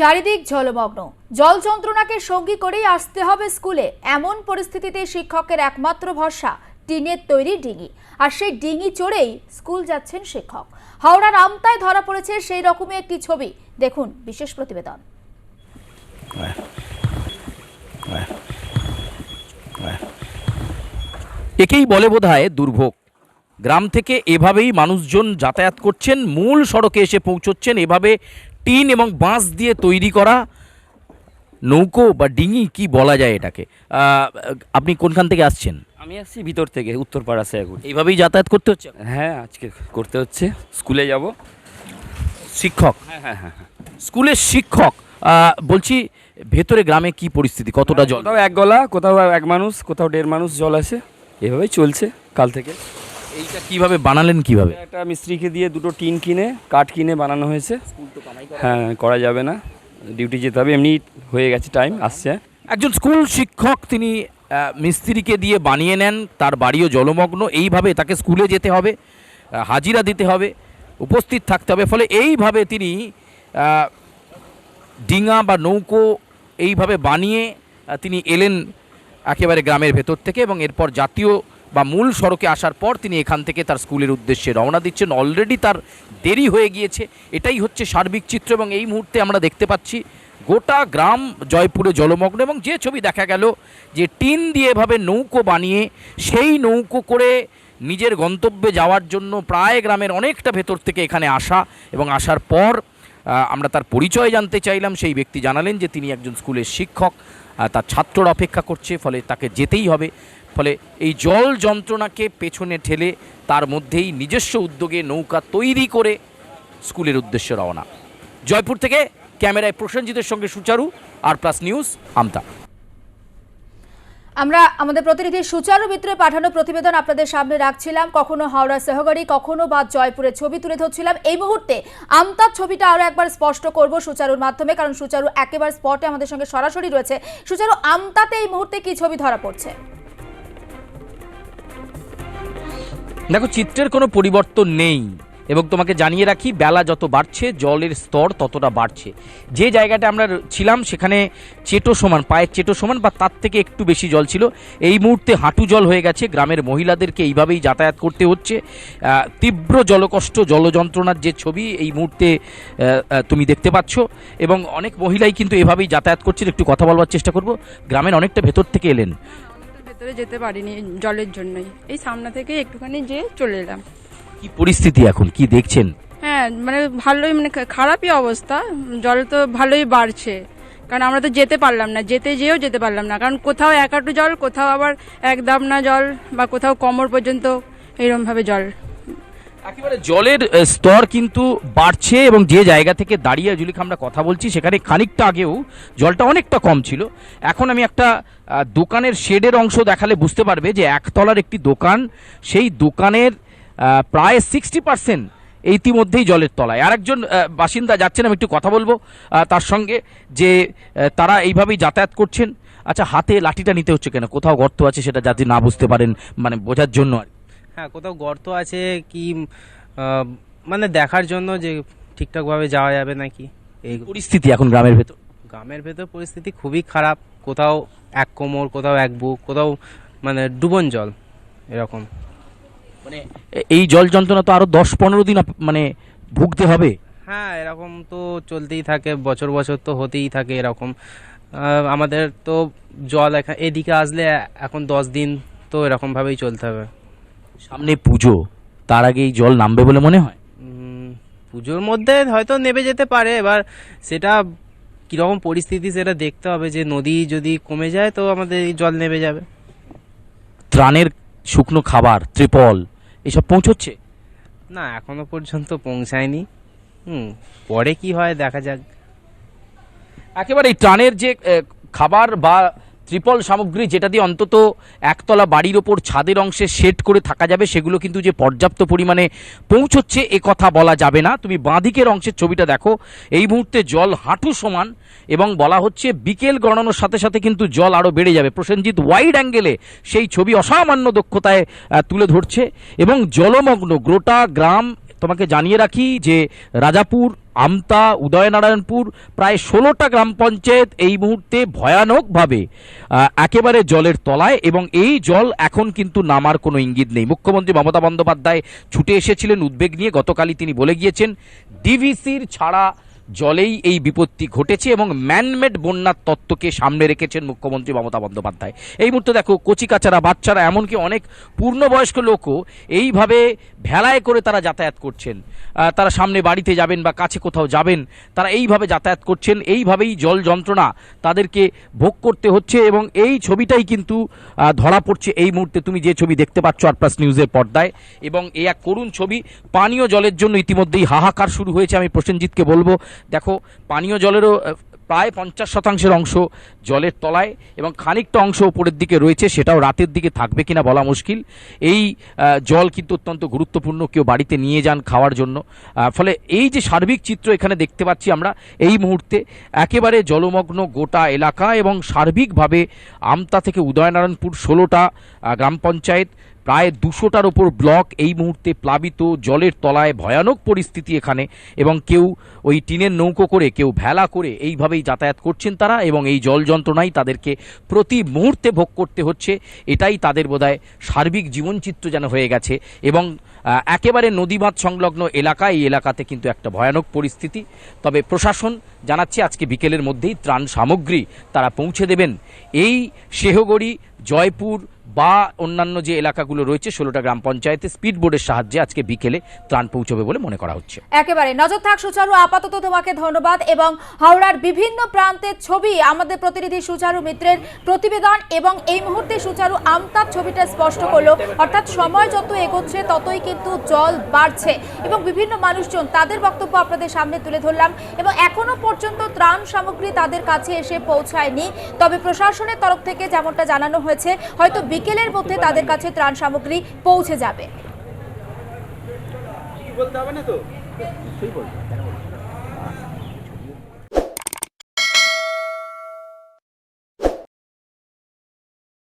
চারিদিক জলমগ্ন জল যন্ত্রণাকে সঙ্গী করেই আসতে হবে স্কুলে। এমন পরিস্থিতিতে শিক্ষকের একমাত্র ভরসা, টিনের তৈরি ডিঙি। আর সেই ডিঙি চড়েই স্কুল যাচ্ছেন শিক্ষক। হাওড়ার আমতায় ধরা পড়েছে সেই রকমই একটি ছবি। দেখুন বিশেষ প্রতিবেদন। একেই বলে বোধহয় দুর্ভোগ। গ্রাম থেকে এভাবেই মানুষজন যাতায়াত করছেন, মূল সড়কে এসে পৌঁছচ্ছেন, এভাবে টিন এবং বাঁশ দিয়ে তৈরি করা নৌকো বা ডিঙি কি বলা যায় এটাকে? আপনি কোনখান থেকে আসছেন? আমি আসছি ভিতর থেকে উত্তরপাড়া এখন এইভাবেই যাতায়াত করতে হচ্ছে? হ্যাঁ আজকে করতে হচ্ছে। স্কুলে যাব। শিক্ষক? হ্যাঁ হ্যাঁ হ্যাঁ হ্যাঁ। স্কুলের শিক্ষক বলছি ভেতরে গ্রামে কি পরিস্থিতি? কতটা জল? কোথাও এক গলা কোথাও এক মানুষ কোথাও দেড় মানুষ জল আছে এভাবেই চলছে কাল থেকে। এইটা কীভাবে বানালেন কীভাবে? একটা মিস্ত্রিকে দিয়ে দুটো টিন কিনে কাঠ কিনে বানানো হয়েছে। হ্যাঁ করা যাবে না। ডিউটি যেতে হবে এমনি হয়ে গেছে টাইম আসছে। একজন স্কুল শিক্ষক তিনি মিস্ত্রিকে দিয়ে বানিয়ে নেন তার বাড়িও জলমগ্ন এইভাবে তাকে স্কুলে যেতে হবে হাজিরা দিতে হবে উপস্থিত থাকতে হবে ফলে এইভাবে তিনি ডিঙা বা নৌকো এইভাবে বানিয়ে তিনি এলেন একেবারে গ্রামের ভেতর থেকে এবং এরপর জাতীয় বা মূল সড়কে আসার পর তিনি এখান থেকে তার স্কুলের উদ্দেশ্যে রওনা দিচ্ছেন। অলরেডি তার দেরি হয়ে গিয়েছে। এটাই হচ্ছে সার্বিক চিত্র এবং এই মুহূর্তে আমরা দেখতে পাচ্ছি গোটা গ্রাম জয়পুরে জলমগ্ন এবং যে ছবি দেখা গেল যে টিন দিয়ে এভাবে নৌকো বানিয়ে সেই নৌকো করে নিজের গন্তব্যে যাওয়ার জন্য প্রায় গ্রামের অনেকটা ভেতর থেকে এখানে আসা এবং আসার পর আমরা তার পরিচয় জানতে চাইলাম। সেই ব্যক্তি জানালেন যে তিনি একজন স্কুলের শিক্ষক। তার ছাত্ররা অপেক্ষা করছে, ফলে তাকে যেতেই হবে। ফলে এই জল যন্ত্রণাকে পেছনে ঠেলে তার মধ্যেই নিজস্ব উদ্যোগে নৌকা তৈরি করে স্কুলের উদ্দেশ্যে রওনা। জয়পুর থেকে ক্যামেরায় প্রসেনজিতের সঙ্গে সুচারু, আর প্লাস নিউজ আমতা। আমরা আমাদের প্রতিনিধি সুচারু মিত্রের পাঠানো প্রতিবেদন আপনাদের সামনে রাখছিলাম। কখনো হাওড়া সহগড়ি, কখনো বা জয়পুরের ছবি তুলে ধরছিলাম। এই মুহূর্তে আমতার ছবিটা আরও একবার স্পষ্ট করব সুচারুর মাধ্যমে, কারণ সুচারু একেবারে স্পটে আমাদের সঙ্গে সরাসরি রয়েছে। সুচারু, আমতাতে এই মুহূর্তে কি ছবি ধরা পড়ছে? দেখো, চিত্রের কোনো পরিবর্তন নেই। এবং তোমাকে জানিয়ে রাখি, বেলা যত বাড়ছে, জলের স্তর ততটা বাড়ছে। যে জায়গাটা আমরা ছিলাম, সেখানে চেটো সমান, পায়ের চেটো সমান বা তার থেকে একটু বেশি জল ছিল। এই মুহূর্তে হাঁটু জল হয়ে গেছে। গ্রামের মহিলাদেরকে এইভাবেই যাতায়াত করতে হচ্ছে। তীব্র জলকষ্ট, জলযন্ত্রণার যে ছবি, এই মুহূর্তে তুমি দেখতে পাচ্ছ। এবং অনেক মহিলাই কিন্তু এভাবেই যাতায়াত করছেন। একটু কথা বলবার চেষ্টা করব। গ্রামের অনেকটা ভেতর থেকে এলেন। ভেতরে যেতে পারিনি জলের জন্যই। এই সামনে থেকে একটুখানি যেয়ে চলে এলাম। কি পরিস্থিতি এখন? কি দেখছেন? হ্যাঁ মানে ভালোই মানে খারাপই অবস্থা। জল তো ভালোই বাড়ছে। কারণ আমরা তো যেতে পারলাম না যেতে যেয়েও যেতে পারলাম না। কারণ কোথাও এক হাঁটু জল কোথাও আবার এক দাবনা জল বা কোথাও কোমর পর্যন্ত এইরকমভাবে জল। একেবারে জলের স্তর কিন্তু বাড়ছে এবং যে জায়গা থেকে দাঁড়িয়ে জুলিক আমরা কথা বলছি সেখানে খানিকটা আগেও জলটা অনেকটা কম ছিল। এখন আমি একটা দোকানের শেডের অংশ দেখালে বুঝতে পারবে যে একতলার একটি দোকান সেই দোকানের প্রায় সিক্সটি পার্সেন্ট ইতিমধ্যেই জলের তলায়। আরেকজন বাসিন্দা যাচ্ছেন আমি একটু কথা বলব তার সঙ্গে যে তারা এইভাবেই যাতায়াত করছেন। আচ্ছা হাতে লাঠিটা নিতে হচ্ছে কেন? কোথাও গর্ত আছে সেটা যাতে না বুঝতে পারেন মানে বোঝার জন্য আর হ্যাঁ কোথাও গর্ত আছে কি মানে দেখার জন্য যে ঠিকঠাকভাবে যাওয়া যাবে নাকি? এই পরিস্থিতি এখন গ্রামের ভেতর। গ্রামের ভেতর পরিস্থিতি খুবই খারাপ। কোথাও এক কোমর কোথাও এক বুক কোথাও মানে ডুবন জল এরকম। মানে এই জল যন্ত্রণা তো আরও দশ পনেরো দিন মানে ভুগতে হবে। হ্যাঁ এরকম তো চলতেই থাকে বছর বছর তো হতেই থাকে এরকম। আমাদের তো জল এদিকে আসলে এখন দশ দিন তো এরকমভাবেই চলতে হবে। সামনে পুজো তার আগে এই জল নামবে বলে মনে হয়? পুজোর মধ্যে হয়তো নেমে যেতে পারে এবার সেটা কীরকম পরিস্থিতি সেটা দেখতে হবে যে নদী যদি কমে যায় তো আমাদের এই জল নেমে যাবে। ত্রাণের শুকনো খাবার ত্রিপল এসব পৌঁছচ্ছে? না এখনও পর্যন্ত পৌঁছায়নি। হুম পরে কি হয় দেখা যাক। একেবারে এই ট্রানের যে খাবার বা ত্রিপল সামগ্রী যেটা দিয়ে অন্তত একতলা বাড়ির ওপর ছাদের অংশে সেট করে থাকা যাবে, সেগুলো কিন্তু যে পর্যাপ্ত পরিমাণে পৌঁছচ্ছে, এ কথা বলা যাবে না। তুমি বাঁদিকের অংশের ছবিটা দেখো। এই মুহূর্তে জল হাঁটু সমান এবং বলা হচ্ছে বিকেল গড়ানোর সাথে সাথে কিন্তু জল আরও বেড়ে যাবে। প্রসেনজিৎ ওয়াইড অ্যাঙ্গেলে সেই ছবি অসামান্য দক্ষতায় তুলে ধরছে এবং জলমগ্ন গোটা গ্রাম, তোমাকে জানিয়ে রাখি যে রাজাপুর আমতা, উদয়নারায়ণপুর, প্রায় ষোলোটা গ্রাম পঞ্চায়েত এই মুহূর্তে ভয়ানকভাবে একেবারে জলের তলায় এবং এই জল এখন কিন্তু নামার কোনো ইঙ্গিত নেই। মুখ্যমন্ত্রী মমতা বন্দ্যোপাধ্যায় ছুটে এসেছিলেন উদ্বেগ নিয়ে। গতকালই তিনি বলে গিয়েছেন, ডিভিসির ছাড়া জলেই এই বিপত্তি ঘটেছে এবং ম্যানমেড বন্যার তত্ত্বকে সামনে রেখেছেন মুখ্যমন্ত্রী মমতা বন্দ্যোপাধ্যায়। এই মুহূর্তে দেখো, কচিকাচারা, বাচ্চারা, এমনকি অনেক পূর্ণবয়স্ক লোকও এইভাবে ভেলায় করে তারা যাতায়াত করছেন। তারা সামনে বাড়িতে যাবেন বা কাছে কোথাও যাবেন, তারা এইভাবে যাতায়াত করছেন, এইভাবেই জল যন্ত্রণা তাদেরকে ভোগ করতে হচ্ছে এবং এই ছবিটাই কিন্তু ধরা পড়ছে এই মুহূর্তে। তুমি যে ছবি দেখতে পাচ্ছ আর প্লাস নিউজের পর্দায় এবং এই এক করুণ ছবি। পানীয় জলের জন্য ইতিমধ্যেই হাহাকার শুরু হয়েছে, আমি প্রসেনজিৎকে বলব। দেখো, পানীয় জলেরও প্রায় পঞ্চাশ শতাংশের অংশ জলের তলায় এবং খানিকটা অংশ উপরের দিকে রয়েছে, সেটাও রাতের দিকে থাকবে কিনা বলা মুশকিল। এই জল কিন্তু অত্যন্ত গুরুত্বপূর্ণ, কেউ বাড়িতে নিয়ে যান খাওয়ার জন্য। ফলে এই যে সার্বিক চিত্র এখানে দেখতে পাচ্ছি আমরা, এই মুহূর্তে একেবারে জলমগ্ন গোটা এলাকা এবং সার্বিকভাবে আমতা থেকে উদয়নারায়ণপুর ষোলোটা গ্রাম পঞ্চায়েত প্রায় দুশোটার ওপর ব্লক এই মুহূর্তে প্লাবিত, জলের তলায় ভয়ানক পরিস্থিতি এখানে এবং কেউ ওই টিনের নৌকো করে, কেউ ভেলা করে এইভাবেই যাতায়াত করছেন তারা এবং এই জল যন্ত্রণাই তাদেরকে প্রতি মুহূর্তে ভোগ করতে হচ্ছে। এটাই তাদের বোধহয় সার্বিক জীবনচিত্র যেন হয়ে গেছে এবং একেবারে নদীবাঁধ সংলগ্ন এলাকা, এই এলাকাতে কিন্তু একটা ভয়ানক পরিস্থিতি। তবে প্রশাসন জানাচ্ছে আজকে বিকেলের মধ্যেই ত্রাণ সামগ্রী তারা পৌঁছে দেবেন। এই সেহগড়ি জয়পুর বা অন্যান্য যে এলাকাগুলো রয়েছে, ষোলোটা গ্রাম পঞ্চায়েতে স্পিড বোর্ডের সাহায্যে আজকে বিকেলে ত্রাণ পৌঁছবে বলে মনে করা হচ্ছে। একেবারে। নজর থাক সুচারু, আপাতত তোমাকে ধন্যবাদ এবং হাওড়ার বিভিন্ন প্রান্তের ছবি, আমাদের প্রতিনিধি সুচারু মিত্রের প্রতিবেদন এবং এই মুহূর্তে সুচারু আমতার ছবিটা স্পষ্ট করল। অর্থাৎ সময় যত এগোচ্ছে, ততই কিন্তু জল বাড়ছে এবং বিভিন্ন মানুষজন তাদের বক্তব্য আপনাদের সামনে তুলে ধরলাম এবং এখনও পর্যন্ত ত্রাণ সামগ্রী তাদের কাছে এসে পৌঁছায়নি। তবে প্রশাসনের তরফ থেকে যেমনটা জানানো হয়েছে, হয়তো বিকেলের মধ্যে তাদের কাছে ত্রাণ সামগ্রী পৌঁছে যাবে।